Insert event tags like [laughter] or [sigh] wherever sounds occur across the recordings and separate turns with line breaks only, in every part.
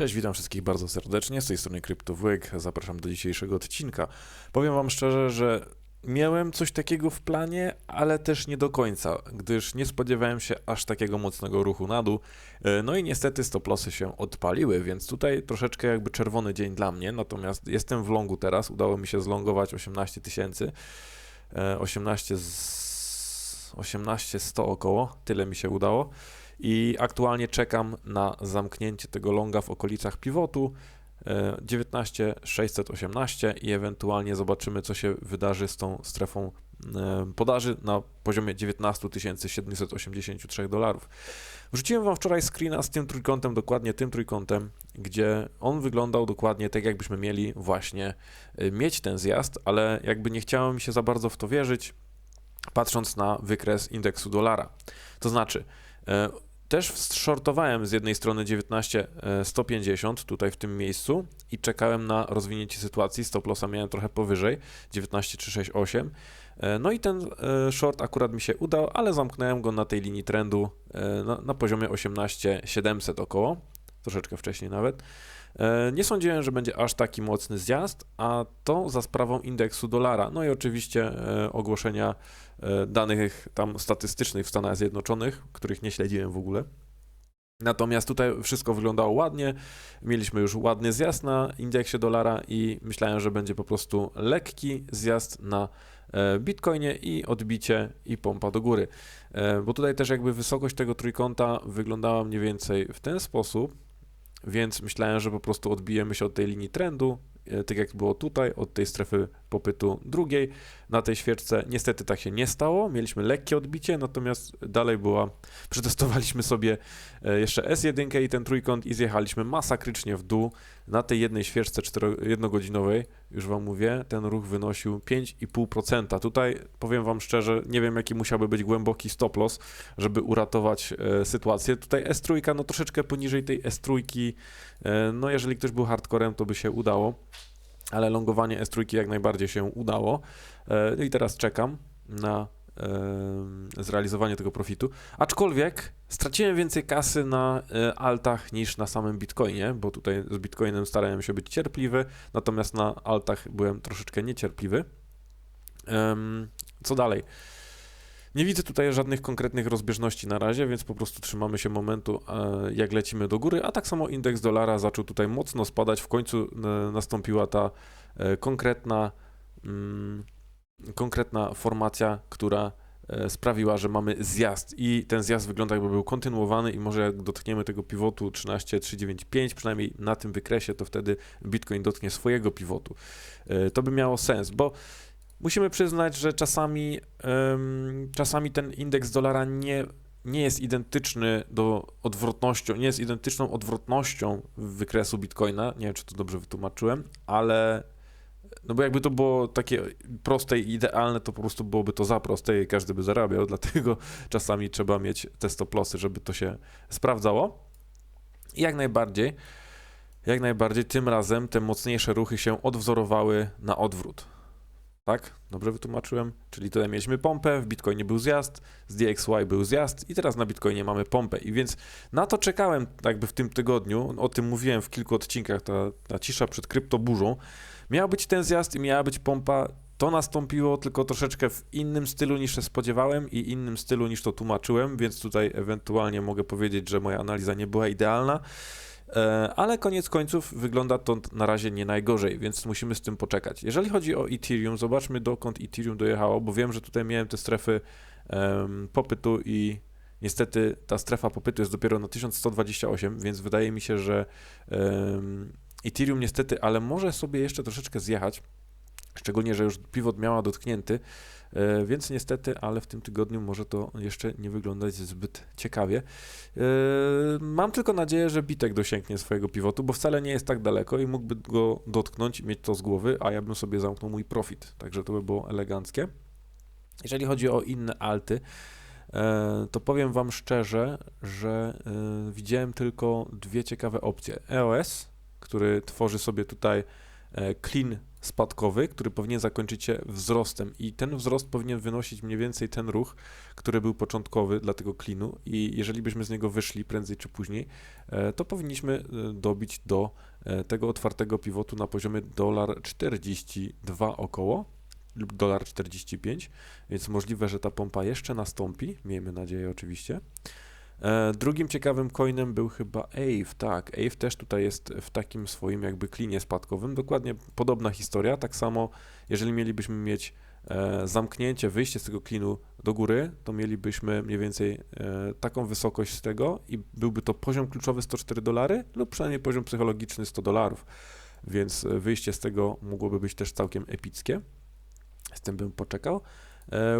Cześć, witam wszystkich bardzo serdecznie. Z tej strony CryptoWyk. Zapraszam do dzisiejszego odcinka. Powiem Wam szczerze, że miałem coś takiego w planie, ale też nie do końca, gdyż nie spodziewałem się aż takiego mocnego ruchu na dół. E, No i niestety stoplosy się odpaliły, więc tutaj troszeczkę jakby czerwony dzień dla mnie. Natomiast jestem w longu teraz. Udało mi się zlongować 18 tysięcy. E, 18 z 18 100 około, tyle mi się udało i aktualnie czekam na zamknięcie tego longa w okolicach pivotu e, 19 618 i ewentualnie zobaczymy co się wydarzy z tą strefą e, podaży na poziomie 19 783 dolarów. Wrzuciłem Wam wczoraj screena z tym trójkątem, dokładnie tym trójkątem, gdzie on wyglądał dokładnie tak, jakbyśmy mieli właśnie e, mieć ten zjazd, ale jakby nie chciało mi się za bardzo w to wierzyć, patrząc na wykres indeksu dolara. To znaczy, e, też shortowałem z jednej strony 19 e, 150 tutaj w tym miejscu i czekałem na rozwinięcie sytuacji. Stop lossa miałem trochę powyżej 19368. E, No i ten e, short akurat mi się udał, ale zamknąłem go na tej linii trendu e, na, na poziomie 18700 około, troszeczkę wcześniej nawet. E, Nie sądziłem, że będzie aż taki mocny zjazd, a to za sprawą indeksu dolara. No i oczywiście e, ogłoszenia e, danych tam statystycznych w Stanach Zjednoczonych, których nie śledziłem w ogóle. Natomiast tutaj wszystko wyglądało ładnie. Mieliśmy już ładny zjazd na indeksie dolara i myślałem, że będzie po prostu lekki zjazd na Bitcoinie i odbicie i pompa do góry. Bo tutaj też jakby wysokość tego trójkąta wyglądała mniej więcej w ten sposób, więc myślałem, że po prostu odbijemy się od tej linii trendu, e, tak jak było tutaj, od tej strefy popytu drugiej na tej świeczce. Niestety tak się nie stało, mieliśmy lekkie odbicie, natomiast dalej była, [laughs] przetestowaliśmy sobie e, jeszcze S1 i ten trójkąt i zjechaliśmy masakrycznie w dół na tej jednej świeczce 4, jednogodzinowej, już Wam mówię, ten ruch wynosił 5,5%. Tutaj powiem Wam szczerze, nie wiem jaki musiałby być głęboki stop loss, żeby uratować e, sytuację. Tutaj S3, no troszeczkę poniżej tej S3, e, no jeżeli ktoś był hardcorem, to by się udało, ale longowanie S3 jak najbardziej się udało. E, no i teraz czekam na e, zrealizowanie tego profitu. Aczkolwiek straciłem więcej kasy na e, altach niż na samym Bitcoinie, bo tutaj z Bitcoinem starałem się być cierpliwy, natomiast na altach byłem troszeczkę niecierpliwy. Co dalej? Nie widzę tutaj żadnych konkretnych rozbieżności na razie, więc po prostu trzymamy się momentu, e, jak lecimy do góry, a tak samo indeks dolara zaczął tutaj mocno spadać. W końcu e, nastąpiła ta e, konkretna, mm, konkretna formacja, która sprawiła, że mamy zjazd i ten zjazd wygląda jakby był kontynuowany i może jak dotkniemy tego pivotu 13395, przynajmniej na tym wykresie, to wtedy Bitcoin dotknie swojego pivotu. To by miało sens, bo musimy przyznać, że czasami, czasami ten indeks dolara nie, nie jest identyczny do odwrotnością, nie jest identyczną odwrotnością wykresu Bitcoina. Nie wiem, czy to dobrze wytłumaczyłem, ale no bo jakby to było takie proste i idealne, to po prostu byłoby to za proste i każdy by zarabiał, dlatego czasami trzeba mieć te stop lossy, żeby to się sprawdzało. I jak najbardziej, jak najbardziej tym razem te mocniejsze ruchy się odwzorowały na odwrót. Tak? Dobrze wytłumaczyłem? Czyli tutaj mieliśmy pompę, w Bitcoinie był zjazd, z DXY był zjazd i teraz na Bitcoinie mamy pompę. I więc na to czekałem jakby w tym tygodniu, o tym mówiłem w kilku odcinkach, ta, ta cisza przed kryptoburzą. Miał być ten zjazd i miała być pompa. To nastąpiło tylko troszeczkę w innym stylu niż się spodziewałem i innym stylu niż to tłumaczyłem, więc tutaj ewentualnie mogę powiedzieć, że moja analiza nie była idealna. E, Ale koniec końców wygląda to na razie nie najgorzej, więc musimy z tym poczekać. Jeżeli chodzi o Ethereum, zobaczmy dokąd Ethereum dojechało, bo wiem, że tutaj miałem te strefy em, popytu i niestety ta strefa popytu jest dopiero na 1128, więc wydaje mi się, że em, Ethereum niestety, ale może sobie jeszcze troszeczkę zjechać, szczególnie, że już pivot miała dotknięty, e, więc niestety, ale w tym tygodniu może to jeszcze nie wyglądać zbyt ciekawie. E, Mam tylko nadzieję, że Bitek dosięgnie swojego pivotu, bo wcale nie jest tak daleko i mógłby go dotknąć mieć to z głowy, a ja bym sobie zamknął mój profit, także to by było eleganckie. Jeżeli chodzi o inne alty, e, to powiem Wam szczerze, że widziałem tylko dwie ciekawe opcje. EOS, który tworzy sobie tutaj clean spadkowy, który powinien zakończyć się wzrostem. I ten wzrost powinien wynosić mniej więcej ten ruch, który był początkowy dla tego klinu. I jeżeli byśmy z niego wyszli prędzej czy później, e, to powinniśmy e, dobić do e, tego otwartego pivotu na poziomie dolar 42 około lub dolar 45, więc możliwe, że ta pompa jeszcze nastąpi, miejmy nadzieję oczywiście. E, Drugim ciekawym coinem był chyba AVE, tak. AVE też tutaj jest w takim swoim jakby klinie spadkowym. Dokładnie podobna historia. Tak samo, jeżeli mielibyśmy mieć e, zamknięcie, wyjście z tego klinu do góry, to mielibyśmy mniej więcej e, taką wysokość z tego i byłby to poziom kluczowy 104 dolary lub przynajmniej poziom psychologiczny 100 dolarów. Więc wyjście z tego mogłoby być też całkiem epickie. Z tym bym poczekał.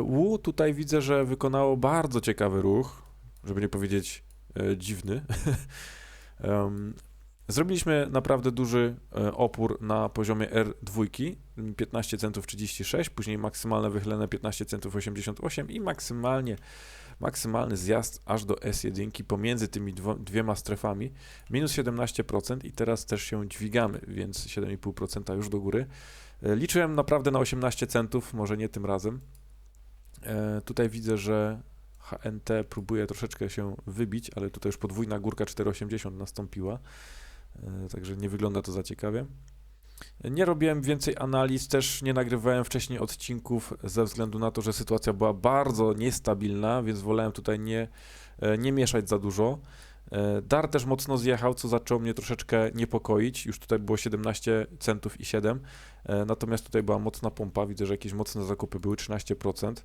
Wu tutaj widzę, że wykonało bardzo ciekawy ruch żeby nie powiedzieć e, dziwny. [laughs] Em, Zrobiliśmy naprawdę duży e, opór na poziomie R2, 15 centów 36, później maksymalne wychylone 15 centów 88 i maksymalnie, maksymalny zjazd aż do S1 pomiędzy tymi dwiema strefami, minus 17% i teraz też się dźwigamy, więc 7,5% już do góry. E, Liczyłem naprawdę na 18 centów, może nie tym razem. E, Tutaj widzę, że HNT próbuje troszeczkę się wybić, ale tutaj już podwójna górka 4,80 nastąpiła, e, także nie wygląda to za ciekawie. Nie robiłem więcej analiz, też nie nagrywałem wcześniej odcinków ze względu na to, że sytuacja była bardzo niestabilna, więc wolałem tutaj nie, e, nie mieszać za dużo. E, Dar też mocno zjechał, co zaczęło mnie troszeczkę niepokoić. Już tutaj było 17 centów i 7, e, natomiast tutaj była mocna pompa. Widzę, że jakieś mocne zakupy były 13%.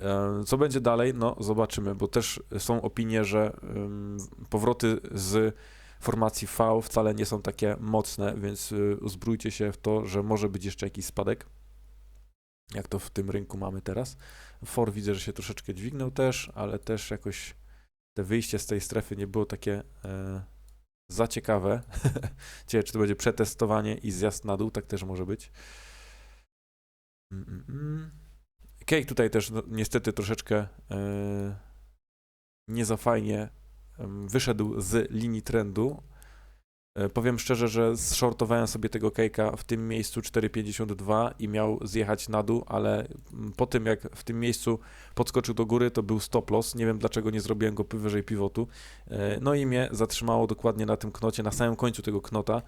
E, Co będzie dalej? No, zobaczymy, bo też są opinie, że powroty z formacji V wcale nie są takie mocne, więc y, uzbrójcie się w to, że może być jeszcze jakiś spadek, jak to w tym rynku mamy teraz. For widzę, że się troszeczkę dźwignął też, ale też jakoś te wyjście z tej strefy nie było takie e, za ciekawe. [laughs] Ciekawe, czy to będzie przetestowanie i zjazd na dół, tak też może być. Mm, mm, mm. Cake tutaj też no, niestety troszeczkę e, nie za fajnie em, wyszedł z linii trendu. E, powiem szczerze, że zshortowałem sobie tego Cake'a w tym miejscu 4,52 i miał zjechać na dół, ale po tym jak w tym miejscu podskoczył do góry, to był stop loss. Nie wiem dlaczego nie zrobiłem go wyżej pivotu. E, no i mnie zatrzymało dokładnie na tym knocie, na samym końcu tego knota.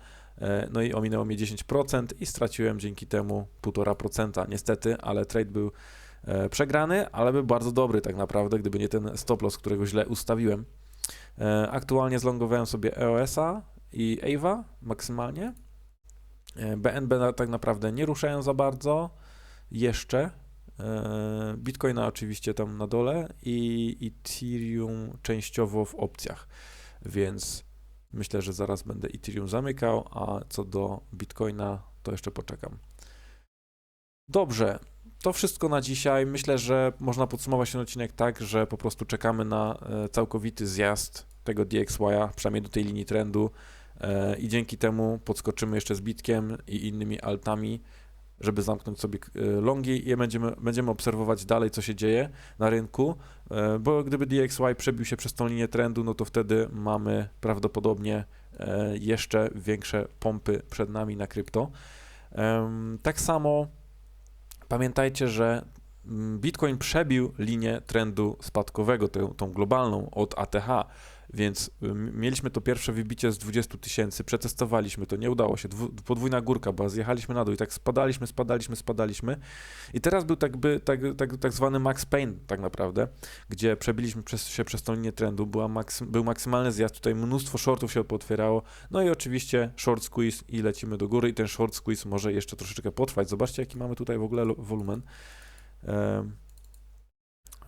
No i ominęło mnie 10% i straciłem dzięki temu 1,5%. Niestety, ale trade był przegrany, ale był bardzo dobry tak naprawdę, gdyby nie ten stop loss, którego źle ustawiłem. E, Aktualnie zlongowałem sobie EOS-a i AVA maksymalnie. E, BNB na- tak naprawdę nie ruszają za bardzo jeszcze. E, Bitcoina oczywiście tam na dole i Ethereum częściowo w opcjach, więc myślę, że zaraz będę Ethereum zamykał, a co do Bitcoina to jeszcze poczekam. Dobrze, to wszystko na dzisiaj. Myślę, że można podsumować ten odcinek tak, że po prostu czekamy na e, całkowity zjazd tego DXY, przynajmniej do tej linii trendu e, i dzięki temu podskoczymy jeszcze z Bitkiem i innymi altami, żeby zamknąć sobie e, longi i będziemy, będziemy obserwować dalej, co się dzieje na rynku, bo gdyby DXY przebił się przez tą linię trendu, no to wtedy mamy prawdopodobnie jeszcze większe pompy przed nami na krypto. Tak samo pamiętajcie, że Bitcoin przebił linię trendu spadkowego, tę, tą globalną od ATH, więc mieliśmy to pierwsze wybicie z 20 tysięcy, przetestowaliśmy to, nie udało się, dwu, podwójna górka była, zjechaliśmy na dół i tak spadaliśmy, spadaliśmy, spadaliśmy. I teraz był tak, by, tak, tak, tak zwany max pain tak naprawdę, gdzie przebiliśmy przez, się przez tą linię trendu, była maksy, był maksymalny zjazd, tutaj mnóstwo shortów się pootwierało, no i oczywiście short squeeze i lecimy do góry i ten short squeeze może jeszcze troszeczkę potrwać, zobaczcie jaki mamy tutaj w ogóle wolumen.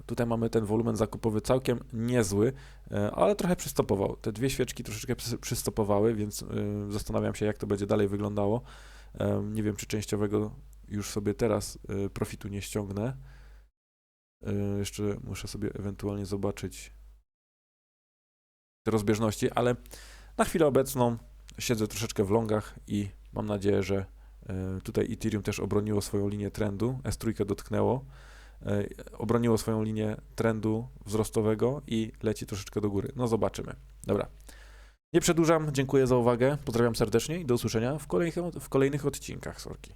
Tutaj mamy ten wolumen zakupowy całkiem niezły, e, ale trochę przystopował. Te dwie świeczki troszeczkę przy- przystopowały, więc y, zastanawiam się, jak to będzie dalej wyglądało. Nie wiem, czy częściowego już sobie teraz y, profitu nie ściągnę. Jeszcze muszę sobie ewentualnie zobaczyć te rozbieżności, ale na chwilę obecną siedzę troszeczkę w longach i mam nadzieję, że tutaj Ethereum też obroniło swoją linię trendu, S3 dotknęło e, obroniło swoją linię trendu wzrostowego i leci troszeczkę do góry. No zobaczymy. Dobra. Nie przedłużam, dziękuję za uwagę, pozdrawiam serdecznie i do usłyszenia w kolejnych, w kolejnych odcinkach Sorki.